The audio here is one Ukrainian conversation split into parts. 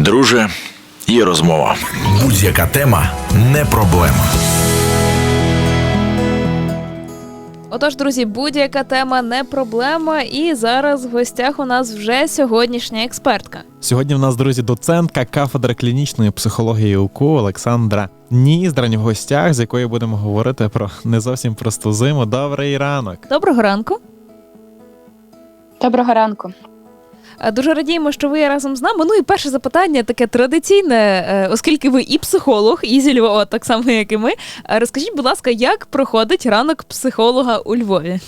Друже, є розмова. Будь-яка тема не проблема. Отож, друзі, будь-яка тема не проблема. І зараз в гостях у нас вже сьогоднішня експертка. Сьогодні в нас, друзі, доцентка кафедри клінічної психології УКУ Олександра Ніздрань в гостях, з якою будемо говорити про не зовсім просту зиму. Добрий ранок. Доброго ранку. Доброго ранку. Дуже радіємо, що ви разом з нами. Ну і перше запитання таке традиційне, е, оскільки ви і психолог, і зі Львова, так само як і ми. Розкажіть, будь ласка, як проходить ранок психолога у Львові?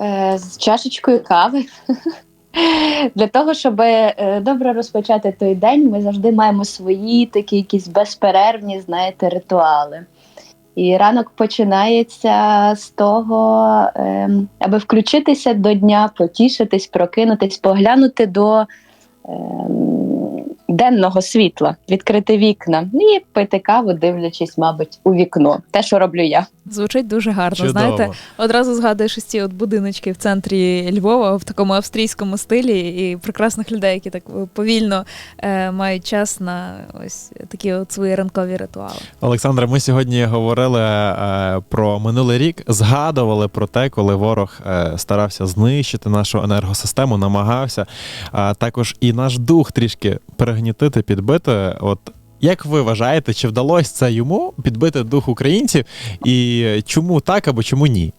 Е, З чашечкою кави. Для того, щоб е, добре розпочати той день, ми завжди маємо свої такі якісь безперервні, знаєте, ритуали. І ранок починається з того, ем, аби включитися до дня, потішитись, прокинутись, поглянути до ем, денного світла, відкрити вікна і пити каву, дивлячись, мабуть, у вікно. Те, що роблю я. Звучить дуже гарно. Чудово. Знаєте, одразу згадуєш ось ці от будиночки в центрі Львова в такому австрійському стилі, і прекрасних людей, які так повільно е, мають час на ось такі от свої ранкові ритуали. Олександра, ми сьогодні говорили е, про минулий рік, згадували про те, коли ворог е, старався знищити нашу енергосистему, намагався а також і наш дух трішки перегнітити, підбити. От як ви вважаєте, чи вдалося це йому підбити дух українців? І чому так або чому ні?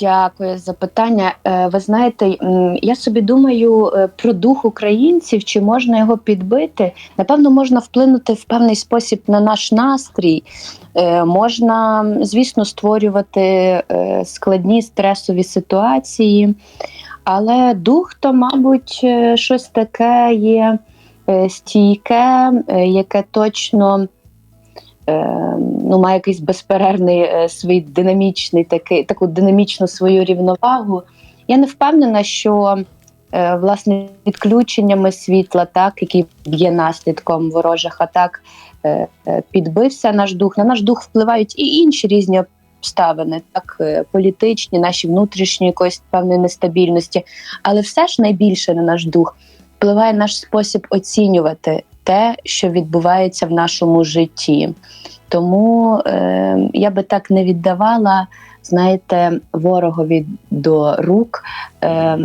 Дякую за питання. Е, Ви знаєте, я собі думаю е, про дух українців, чи можна його підбити. Напевно, можна вплинути в певний спосіб на наш настрій. Е, Можна, звісно, створювати складні стресові ситуації, але дух то, мабуть, е, щось таке є е, стійке, е, яке точно ну, має якийсь безперервний свій динамічний такий, таку динамічну свою рівновагу. Я не впевнена, що власне відключеннями світла, так, які є наслідком ворожих атак, підбився наш дух. На наш дух впливають і інші різні обставини, так, е, політичні, наші внутрішні якоїсь певної нестабільності. Але все ж найбільше на наш дух впливає наш спосіб оцінювати те, що відбувається в нашому житті. Тому е, я би так не віддавала, знаєте, ворогові до рук е,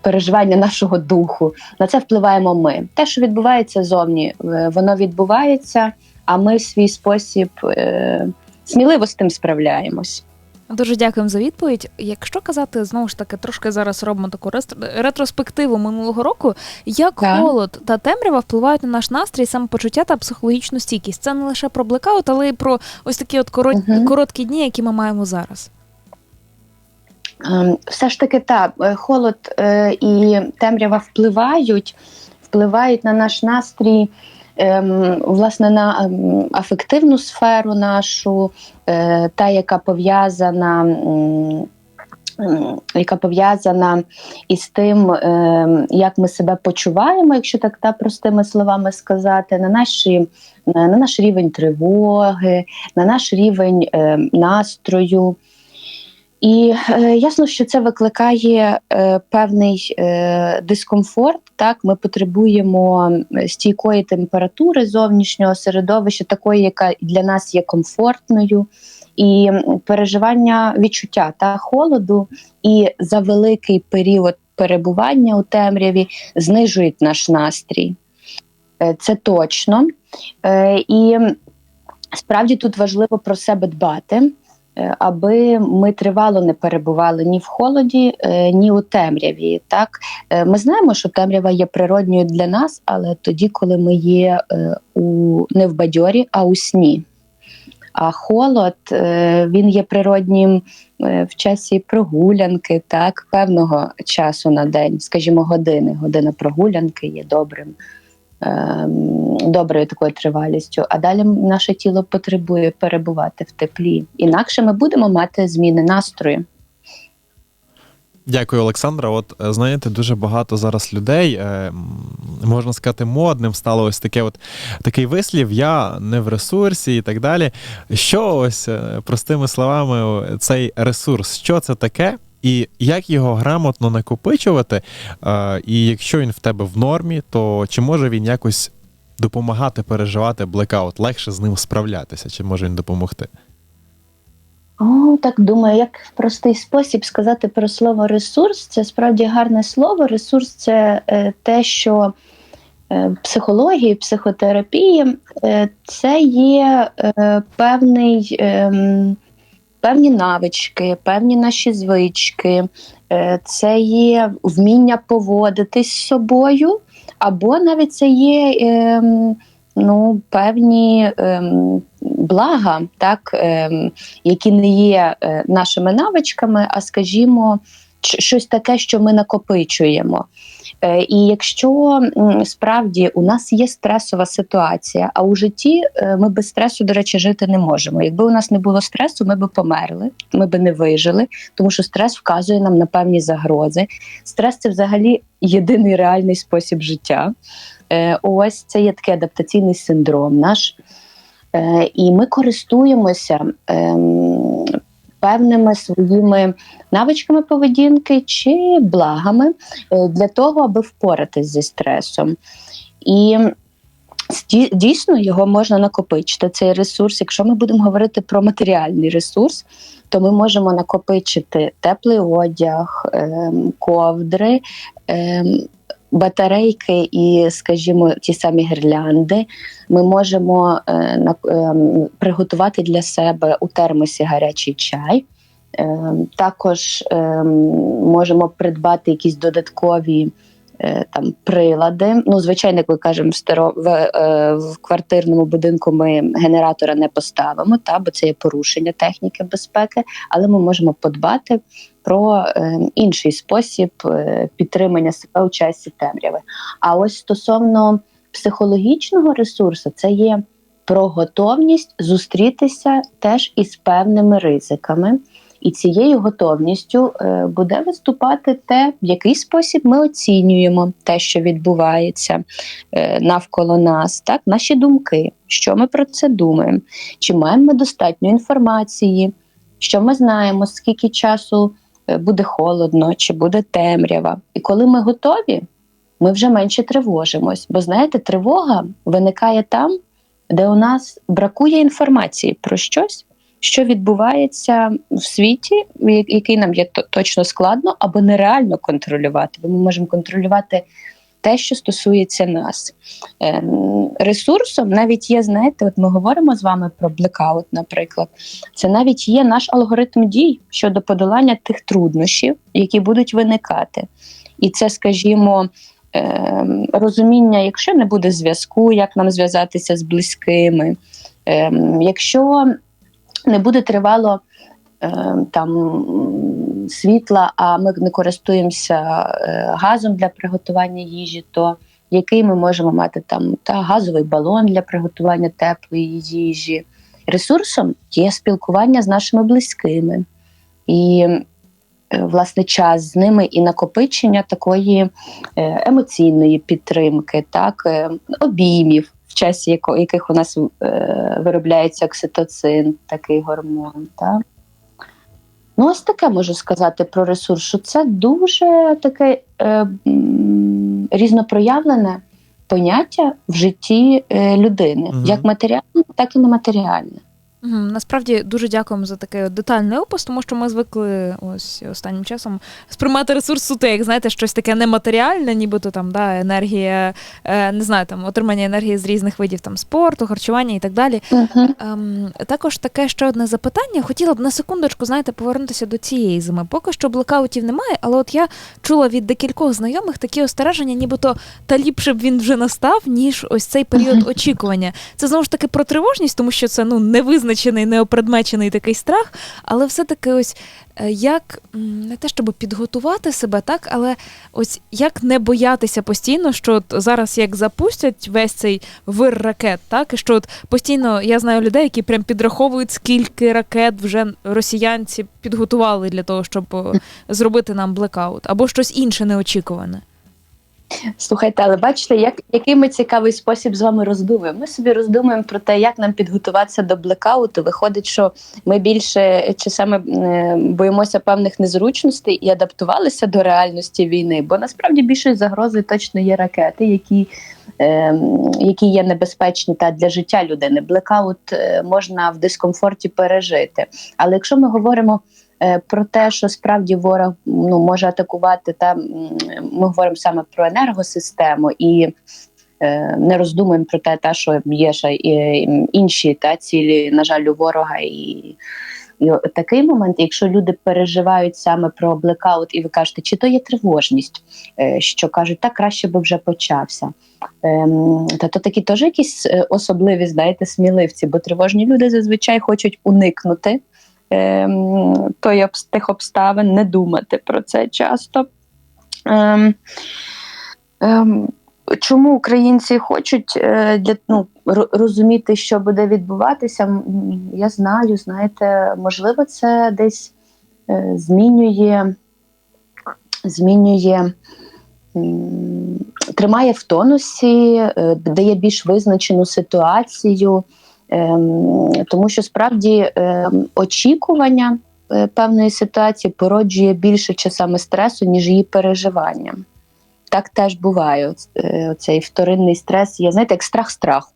переживання нашого духу. На це впливаємо ми. Те, що відбувається зовні, е, воно відбувається, а ми в свій спосіб е, сміливо з тим справляємось. Дуже дякуємо за відповідь. Якщо казати знову ж таки, трошки зараз робимо таку ретроспективу минулого року, як Так. холод та темрява впливають на наш настрій, самопочуття та психологічну стійкість. Це не лише про блекаут, але й про ось такі от корот... Мгм. короткі дні, які ми маємо зараз. Ем, Все ж таки, так, е, холод е, і темрява впливають, впливають на наш настрій, власне, на ем, афективну сферу нашу, е, та, яка пов'язана. Яка пов'язана із тим, ем, як ми себе почуваємо, якщо так та простими словами сказати, на наші на наш рівень тривоги, на наш рівень ем, настрою. І е, ясно, що це викликає е, певний е, дискомфорт. Так, ми потребуємо стійкої температури зовнішнього середовища, такої, яка для нас є комфортною, і переживання відчуття та холоду, і за великий період перебування у темряві знижують наш настрій. Е, Це точно. Е, І справді тут важливо про себе дбати аби ми тривало не перебували ні в холоді, е, ні у темряві. Так Е, ми знаємо, що темрява є природньою для нас, але тоді, коли ми є е, у не в бадьорі, а у сні. А холод е, він є природнім е, в часі прогулянки, так, певного часу на день, скажімо, години. Година прогулянки є добрим, доброю такою тривалістю. А далі наше тіло потребує перебувати в теплі. Інакше ми будемо мати зміни настрою. Дякую, Олександра. От е, знаєте, дуже багато зараз людей, е, можна сказати, модним стало ось таке, от такий вислів: я не в ресурсі і так далі. Що ось е, простими словами, цей ресурс, що це таке? І як його грамотно накопичувати. Е, і якщо він в тебе в нормі, то чи може він якось допомагати переживати блекаут, легше з ним справлятися, чи може він допомогти? О, так думаю, як в простий спосіб сказати про слово ресурс, це справді гарне слово. Ресурс це е, те, що е, психології, психотерапії е, це є е, певний, ем, певні навички, певні наші звички, е, це є вміння поводитись з собою, або навіть це є. ем, Ну, певні ем, блага, так, ем, які не є е, нашими навичками, а скажімо, щось таке, що ми накопичуємо. Е, І якщо справді у нас є стресова ситуація, а у житті е, ми без стресу, до речі, жити не можемо. Якби у нас не було стресу, ми б померли, ми б не вижили, тому що стрес вказує нам на певні загрози. Стрес це взагалі єдиний реальний спосіб життя. Е, Ось це є такий адаптаційний синдром наш. І ми користуємося ем, певними своїми навичками поведінки чи благами е, для того, аби впоратись зі стресом. І дійсно його можна накопичити. Цей ресурс, якщо ми будемо говорити про матеріальний ресурс, то ми можемо накопичити теплий одяг, ем, ковдри. Батарейки і, скажімо, ті самі гірлянди, ми можемо е, ем, приготувати для себе у термосі гарячий чай. Ем, також ем, можемо придбати якісь додаткові е, там прилади. Ну, звичайно, як ми кажемо, в, е, в квартирному будинку ми генератора не поставимо, та, бо це є порушення техніки безпеки, але ми можемо подбати про е, інший спосіб е, підтримання себе у часі темряви. А ось стосовно психологічного ресурсу, це є про готовність зустрітися теж із певними ризиками. І цією готовністю е, буде виступати те, в який спосіб ми оцінюємо те, що відбувається е, навколо нас, так, наші думки, що ми про це думаємо, чи маємо ми достатньо інформації, що ми знаємо, скільки часу буде холодно, чи буде темрява. І коли ми готові, ми вже менше тривожимось. Бо знаєте, тривога виникає там, де у нас бракує інформації про щось, що відбувається в світі, який нам є точно складно або нереально контролювати, бо ми можемо контролювати те, що стосується нас. Ем, Ресурсом навіть є, знаєте, от ми говоримо з вами про блекаут, наприклад. Це навіть є наш алгоритм дій щодо подолання тих труднощів, які будуть виникати. І це, скажімо, ем, розуміння, якщо не буде зв'язку, як нам зв'язатися з близькими, ем, якщо не буде тривало там світла, а ми не користуємося е, газом для приготування їжі, то який ми можемо мати там та газовий балон для приготування теплої їжі. Ресурсом є спілкування з нашими близькими і е, власне час з ними і накопичення такої е, емоційної підтримки, так, обіймів, в часі яких у нас виробляється окситоцин, такий гормон. Так. Ну, ось таке можу сказати про ресурс, що це дуже таке е, різнопроявлене поняття в житті е, людини, угу. як матеріальне, так і нематеріальне. Насправді дуже дякуємо за такий детальний опис, тому що ми звикли ось останнім часом сприймати ресурс суто, як знаєте, щось таке нематеріальне, нібито там да, енергія, е, не знаю, там отримання енергії з різних видів там спорту, харчування і так далі. Угу. Ем, також таке ще одне запитання. Хотіла б на секундочку, знаєте, повернутися до цієї зими. Поки що блекаутів немає, але от я чула від декількох знайомих такі остереження, нібито та ліпше б він вже настав, ніж ось цей період очікування. Це знову ж таки про тривожність, тому що це ну невизначений, неопредмечений такий страх, але все-таки ось е, як не те, щоб підготувати себе, так, але ось як не боятися постійно, що от зараз як запустять весь цей вир ракет, так, і що от постійно я знаю людей, які прям підраховують, скільки ракет вже росіянці підготували для того, щоб зробити нам блекаут, або щось інше неочікуване. Слухайте, але бачите, як, який ми цікавий спосіб з вами роздумуємо. Ми собі роздумуємо про те, як нам підготуватися до блекауту. Виходить, що ми більше чи саме боїмося певних незручностей і адаптувалися до реальності війни, бо насправді більшою загрозою точно є ракети, які, е, які є небезпечні та для життя людини. Блекаут е, можна в дискомфорті пережити. Але якщо ми говоримо про те, що справді ворог ну, може атакувати, та ми говоримо саме про енергосистему і е, не роздумуємо про те, та, що є ще і інші та, цілі, на жаль, у ворога. І, і такий момент, якщо люди переживають саме про блекаут, і ви кажете, чи то є тривожність, е, що кажуть, так краще би вже почався. Ем, Та то такі теж якісь е, особливі, знаєте, сміливці, бо тривожні люди зазвичай хочуть уникнути той обс- тих обставин, не думати про це часто. Ем, ем, чому українці хочуть е, для, ну, розуміти, що буде відбуватися? Я знаю, знаєте, можливо, це десь е, змінює, змінює. Тримає в тонусі, е, дає більш визначену ситуацію, ем, тому що справді ем, очікування е, певної ситуації породжує більше часами стресу, ніж її переживання. Так теж буває. Е, Оцей вторинний стрес є, знаєте, як страх страху.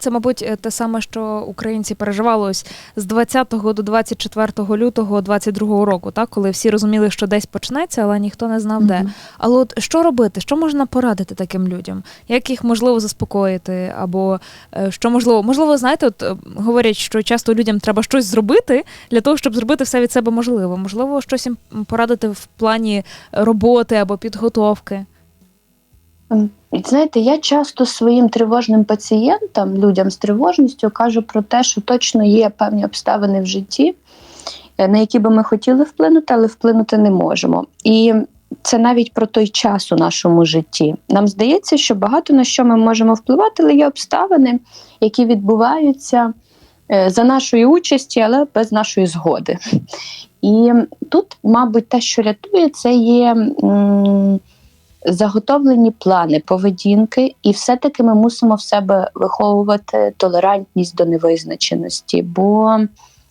Це, мабуть, е, те саме, що українці переживали ось з 20 до 24 лютого 22 року, так коли всі розуміли, що десь почнеться, але ніхто не знав де. Але от що робити? Що можна порадити таким людям? Як їх можливо заспокоїти? Або е, що можливо, можливо, знаєте, от говорять, що часто людям треба щось зробити для того, щоб зробити все від себе можливе. Можливо, щось їм порадити в плані роботи або підготовки. Знаєте, я часто своїм тривожним пацієнтам, людям з тривожністю, кажу про те, що точно є певні обставини в житті, е, на які би ми хотіли вплинути, але вплинути не можемо. І це навіть про той час у нашому житті. Нам здається, що багато на що ми можемо впливати, але є обставини, які відбуваються е, за нашої участі, але без нашої згоди. І тут, мабуть, те, що рятує, це є. м, заготовлені плани поведінки, і все-таки ми мусимо в себе виховувати толерантність до невизначеності, бо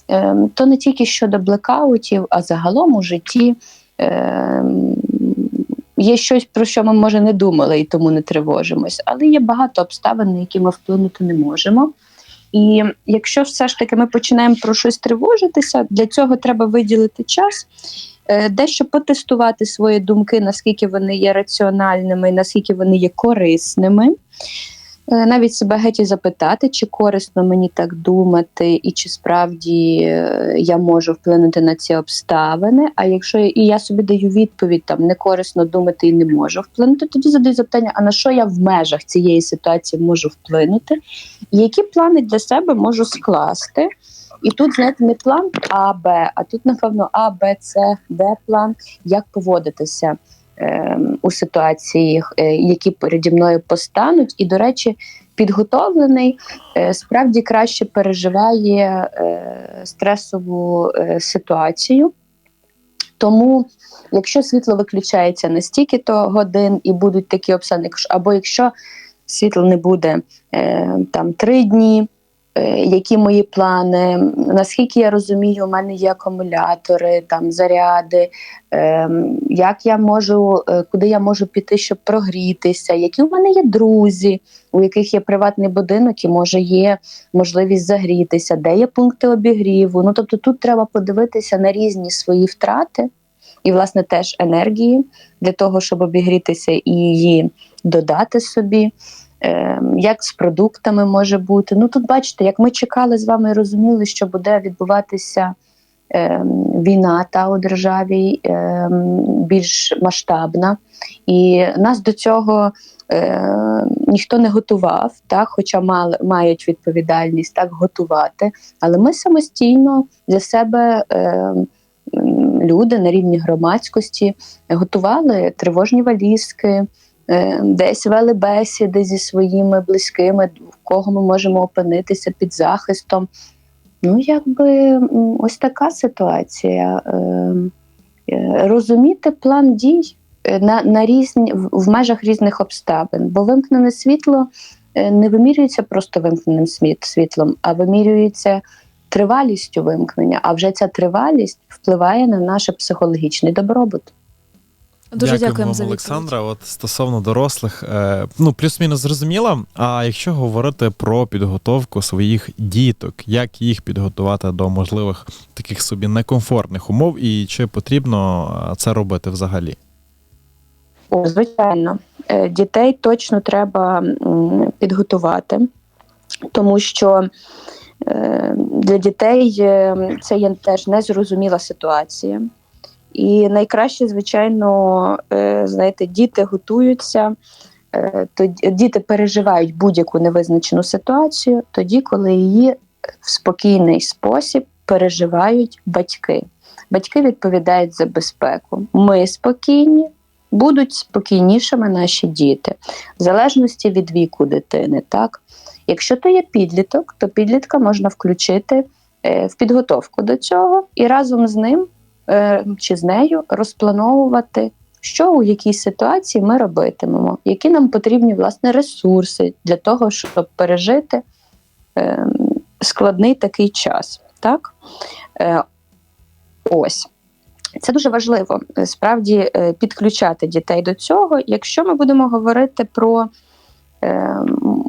ем, то не тільки щодо блекаутів, а загалом у житті. ем, Є щось, про що ми може не думали і тому не тривожимось, але є багато обставин, на які ми вплинути не можемо. І якщо все ж таки ми починаємо про щось тривожитися, для цього треба виділити час, е, дещо потестувати свої думки, наскільки вони є раціональними, наскільки вони є корисними. Е, Навіть себе геть і запитати, чи корисно мені так думати, і чи справді е, я можу вплинути на ці обставини. А якщо і я собі даю відповідь, там не корисно думати і не можу вплинути, тоді задаю запитання: а на що я в межах цієї ситуації можу вплинути? І які плани для себе можу скласти? І тут, знаєте, не план А, Б, а тут, напевно, А, Б, С, Д план, як поводитися е, у ситуаціях, е, які переді мною постануть. І, до речі, підготовлений е, справді краще переживає е, стресову е, ситуацію. Тому, якщо світло виключається на стільки-то годин і будуть такі обставини, або якщо світло не буде е, там три дні, які мої плани, наскільки я розумію, у мене є акумулятори, там заряди, е, як я можу, е, куди я можу піти, щоб прогрітися, які у мене є друзі, у яких є приватний будинок і може є можливість загрітися, де є пункти обігріву. Ну тобто тут треба подивитися на різні свої втрати. І, власне, теж енергії для того, щоб обігрітися і її додати собі. Ем, Як з продуктами може бути. Ну тут бачите, як ми чекали з вами і розуміли, що буде відбуватися ем, війна та у державі ем, більш масштабна, і нас до цього е, ніхто не готував, так, хоча мали, мають відповідальність так готувати. Але ми самостійно для себе. м, Люди на рівні громадськості готували тривожні валізки, е, десь вели бесіди зі своїми близькими, в кого ми можемо опинитися під захистом. Ну, якби ось така ситуація. Е, е, Розуміти план дій, е, на, на різні, в, межах різних обставин. Бо вимкнене світло е, не вимірюється просто вимкненим світ, світлом, а вимірюється тривалістю вимкнення. А вже ця тривалість впливає на наш психологічний добробут. Дуже дякуємо, вам, за. Олександра. От стосовно дорослих, е, ну плюс-мінус зрозуміло. А якщо говорити про підготовку своїх діток, як їх підготувати до можливих таких собі некомфортних умов, і чи потрібно е, це робити взагалі? Звичайно, Е, дітей точно треба підготувати, тому що для дітей це є теж незрозуміла ситуація. І найкраще, звичайно, е, знаєте, діти готуються, е, тоді- діти переживають будь-яку невизначену ситуацію тоді, коли її в спокійний спосіб переживають батьки. Батьки відповідають за безпеку. Ми спокійні, будуть спокійнішими наші діти, в залежності від віку дитини. Так? Якщо то є підліток, то підлітка можна включити е, в підготовку до цього і разом з ним чи з нею розплановувати, що у якій ситуації ми робитимемо, які нам потрібні власне ресурси для того, щоб пережити е, складний такий час. Так? Е, ось. Це дуже важливо е, справді е, підключати дітей до цього. Якщо ми будемо говорити про е,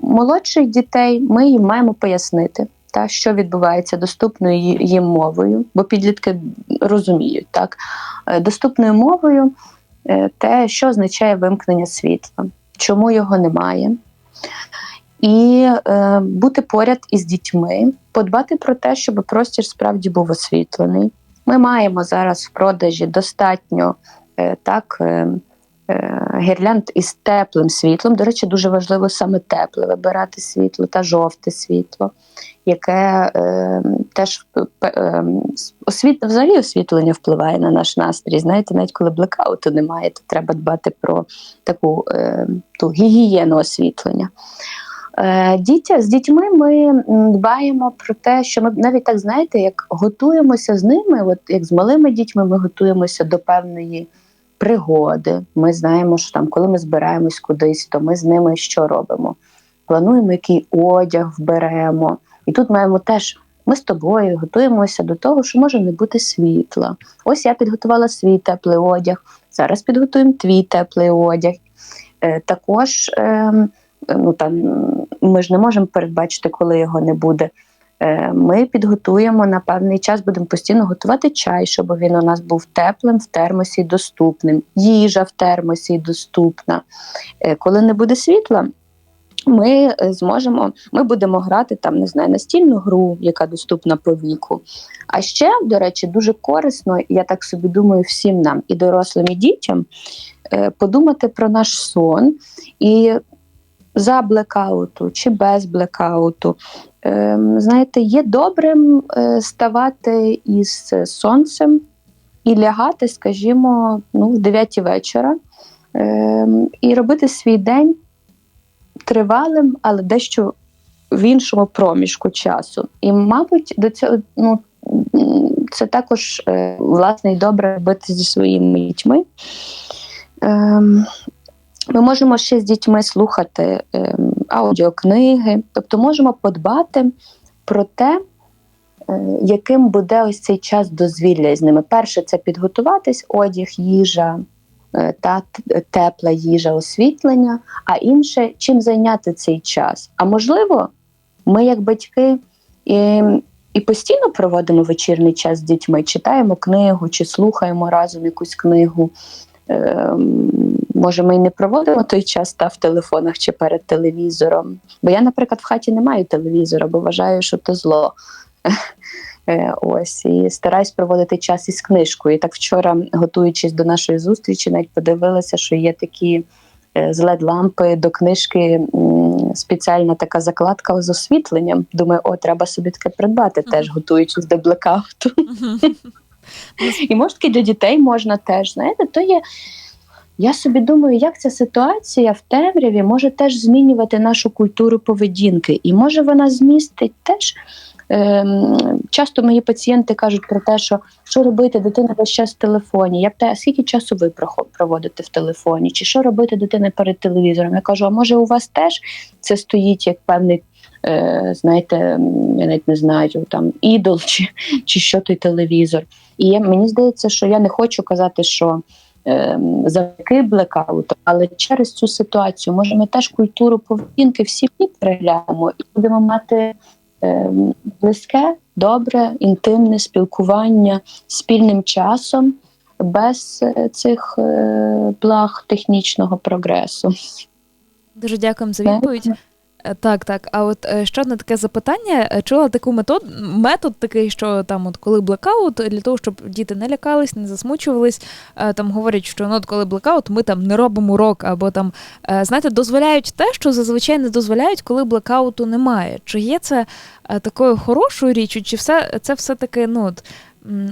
молодших дітей, ми їм маємо пояснити, та, що відбувається доступною їм мовою, бо підлітки розуміють так, е, доступною мовою е, те, що означає вимкнення світла, чому його немає. І е, бути поряд із дітьми, подбати про те, щоб простір справді був освітлений. Ми маємо зараз в продажі достатньо е, так, е, гірлянд із теплим світлом. До речі, дуже важливо саме тепле вибирати світло та жовте світло, яке е, теж п- е, освіт, взагалі освітлення впливає на наш настрій. Знаєте, навіть коли блекауту немає, то треба дбати про таку е, ту гігієну освітлення. Е, Дітя з дітьми ми дбаємо про те, що ми навіть так знаєте, як готуємося з ними, от як з малими дітьми, ми готуємося до певної пригоди. Ми знаємо, що там, коли ми збираємось кудись, то ми з ними що робимо? Плануємо, який одяг вберемо. І тут маємо теж. Ми з тобою готуємося до того, що може не бути світла. Ось я підготувала свій теплий одяг. Зараз підготуємо твій теплий одяг. Е, також ем, ну там ми ж не можемо передбачити, коли його не буде. Е, Ми підготуємо на певний час, будемо постійно готувати чай, щоб він у нас був теплим в термосі доступним. Їжа в термосі доступна. Е, Коли не буде світла, ми е, зможемо, ми будемо грати там, не знаю, настільну гру, яка доступна по віку. А ще, до речі, дуже корисно, я так собі думаю, всім нам, і дорослим, і дітям, подумати про наш сон і за блекауту чи без блекауту. Е, знаєте, є добрим е, ставати із сонцем і лягати, скажімо, ну, в 9 вечора, е, і робити свій день тривалим, але дещо в іншому проміжку часу. І, мабуть, до цього ну, це також е, власне і добре робити зі своїми дітьми. Ем, ми можемо ще з дітьми слухати ем, аудіокниги, тобто можемо подбати про те, е, яким буде ось цей час дозвілля з ними. Перше, це підготуватись, одяг, їжа, е, та тепла їжа, освітлення, а інше, чим зайняти цей час. А можливо, ми, як батьки, і, і постійно проводимо вечірній час з дітьми, читаємо книгу чи слухаємо разом якусь книгу. Ем, Може, ми й не проводимо той час та в телефонах чи перед телевізором. Бо я, наприклад, в хаті не маю телевізора, бо вважаю, що то зло. Е, Ось і стараюсь проводити час із книжкою. І так вчора, готуючись до нашої зустрічі, навіть подивилася, що є такі е, з led лампи до книжки спеціальна така закладка з освітленням. Думаю, о, треба собі таке придбати, теж готуючись до блекауту. І може для дітей можна теж. Знаєте, то є. Я собі думаю, як ця ситуація в темряві може теж змінювати нашу культуру поведінки, і може вона змістить теж ем, часто мої пацієнти кажуть про те, що що робити, дитина весь час в телефоні. Я питаю, а скільки часу ви проводите в телефоні? Чи що робити дитина перед телевізором? Я кажу, а може у вас теж це стоїть як певний, е, знаєте, я навіть не знаю, там ідол чи, чи що той телевізор. І я, мені здається, що я не хочу казати, що ем, завдяки блекауту, але через цю ситуацію може ми теж культуру поведінки в сім'ї переглянемо і будемо мати ем, близьке, добре, інтимне спілкування спільним часом без е, цих е, благ технічного прогресу. Дуже дякуємо за відповідь. Е, Так, так. А от е, ще одне таке запитання. Е, Чула таку метод, метод такий, що там, от коли блекаут, для того, щоб діти не лякались, не засмучувались, там говорять, що ну, от коли блекаут, ми там не робимо урок, або там, знаєте, дозволяють те, що зазвичай не дозволяють, коли блекауту немає. Чи є це такою хорошою річчю, чи все це все-таки ну, от,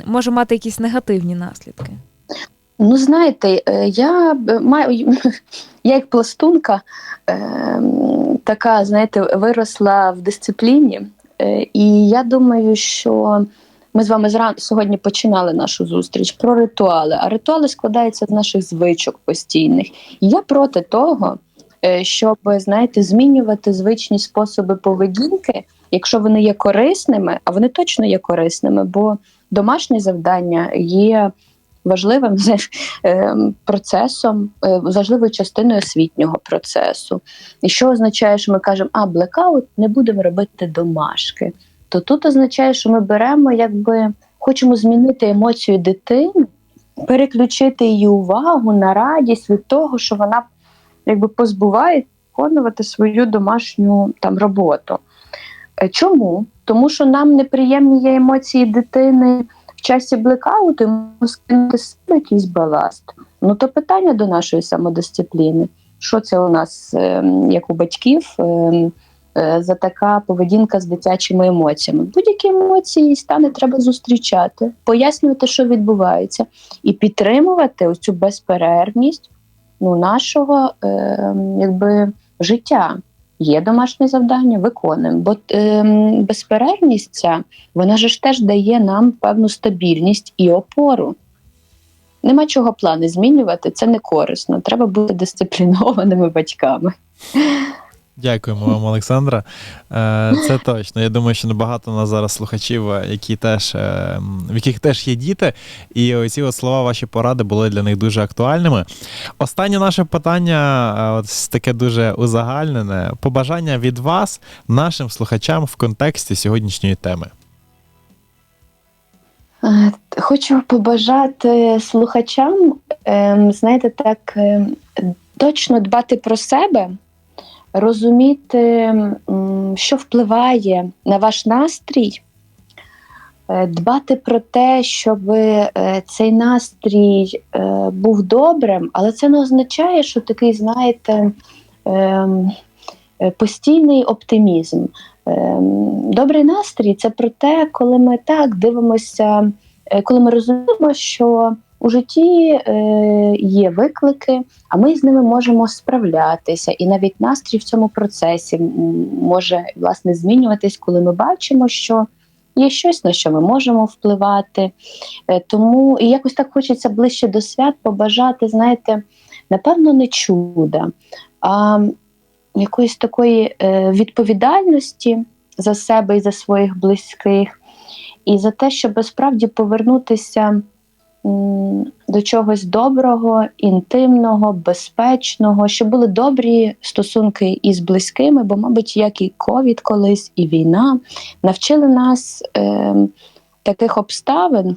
може мати якісь негативні наслідки? Ну, знаєте, я маю я як пластунка ем, така, знаєте, виросла в дисципліні, Е, і я думаю, що ми з вами зран... сьогодні починали нашу зустріч про ритуали. А ритуали складаються з наших звичок постійних. І я проти того, е, щоб знаєте, змінювати звичні способи поведінки, якщо вони є корисними, а вони точно є корисними, бо домашнє завдання є важливим е, процесом, е, важливою частиною освітнього процесу. І що означає, що ми кажемо, а блекаут не будемо робити домашки. То тут означає, що ми беремо, якби хочемо змінити емоцію дитини, переключити її увагу на радість від того, що вона якби позбуває виконувати свою домашню там роботу. Е, Чому? Тому що нам неприємні є емоції дитини часі блекауту, ми скинути себе якийсь баласт. Ну то питання до нашої самодисципліни. Що це у нас, е, як у батьків, е, е, за така поведінка з дитячими емоціями? Будь-які емоції і стани треба зустрічати, пояснювати, що відбувається, і підтримувати цю безперервність ну, нашого е, якби, життя. Є домашнє завдання, виконуємо. Бо е, безперервність ця, вона ж теж дає нам певну стабільність і опору. Нема чого плани змінювати, це не корисно. Треба бути дисциплінованими батьками. Дякуємо вам, Олександра. Е, Це точно. Я думаю, що набагато у нас зараз слухачів, е, які теж, е, в яких теж є діти, і оці от слова, ваші поради були для них дуже актуальними. Останнє наше питання, от таке дуже узагальнене. Побажання від вас нашим слухачам в контексті сьогоднішньої теми. Хочу побажати слухачам, ем, знаєте, так ем, точно дбати про себе, розуміти, що впливає на ваш настрій, е, дбати про те, щоб е, цей настрій е, був добрим, але це не означає, що такий, знаєте, ем, постійний оптимізм. Ем, Добрий настрій це про те, коли ми так дивимося, коли ми розуміємо, що у житті е, є виклики, а ми з ними можемо справлятися. І навіть настрій в цьому процесі може власне змінюватись, коли ми бачимо, що є щось, на що ми можемо впливати. Е, Тому і якось так хочеться ближче до свят побажати, знаєте, напевно, не чуда, а якоїсь такої е, відповідальності за себе і за своїх близьких, і за те, щоб справді повернутися до чогось доброго, інтимного, безпечного, щоб були добрі стосунки із близькими, бо, мабуть, як і ковід колись, і війна навчили нас е, таких обставин,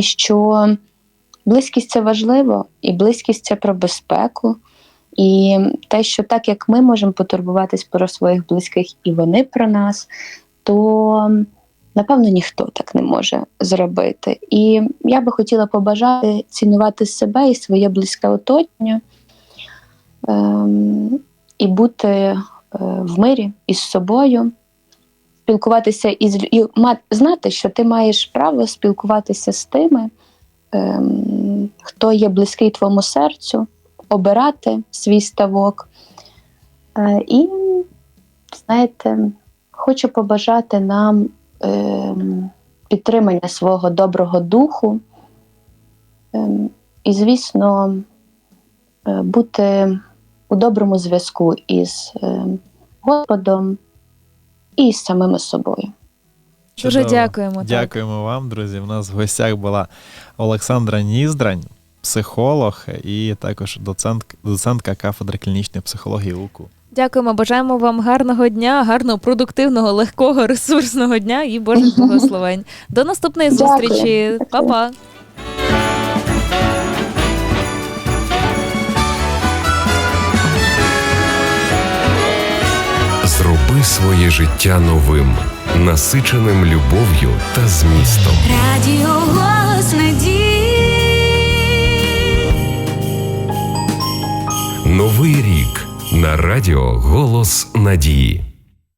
що близькість це важливо, і близькість це про безпеку. І те, що так як ми можемо потурбуватись про своїх близьких, і вони про нас, то напевно ніхто так не може зробити. І я би хотіла побажати цінувати себе і своє близьке оточення ем, і бути е, в мирі із собою, спілкуватися із і знати, що ти маєш право спілкуватися з тими, ем, хто є близький твоєму серцю обирати свій ставок. Е, І, знаєте, хочу побажати нам підтримання свого доброго духу. Ем, і, звісно, е, бути у доброму зв'язку із ем, Господом і з самими собою. Дуже Чудово. дякуємо. так. Дякуємо вам, друзі. У нас в гостях була Олександра Ніздрань, психолог і також доцент, доцентка кафедри клінічної психології УКУ. Дякуємо, бажаємо вам гарного дня, гарного, продуктивного, легкого, ресурсного дня і Божих благословень. До наступної Дякую. зустрічі. Па-па. Зроби своє життя новим, насиченим любов'ю та змістом. Радіо голос надії. Новий рік на радіо Голос Надії.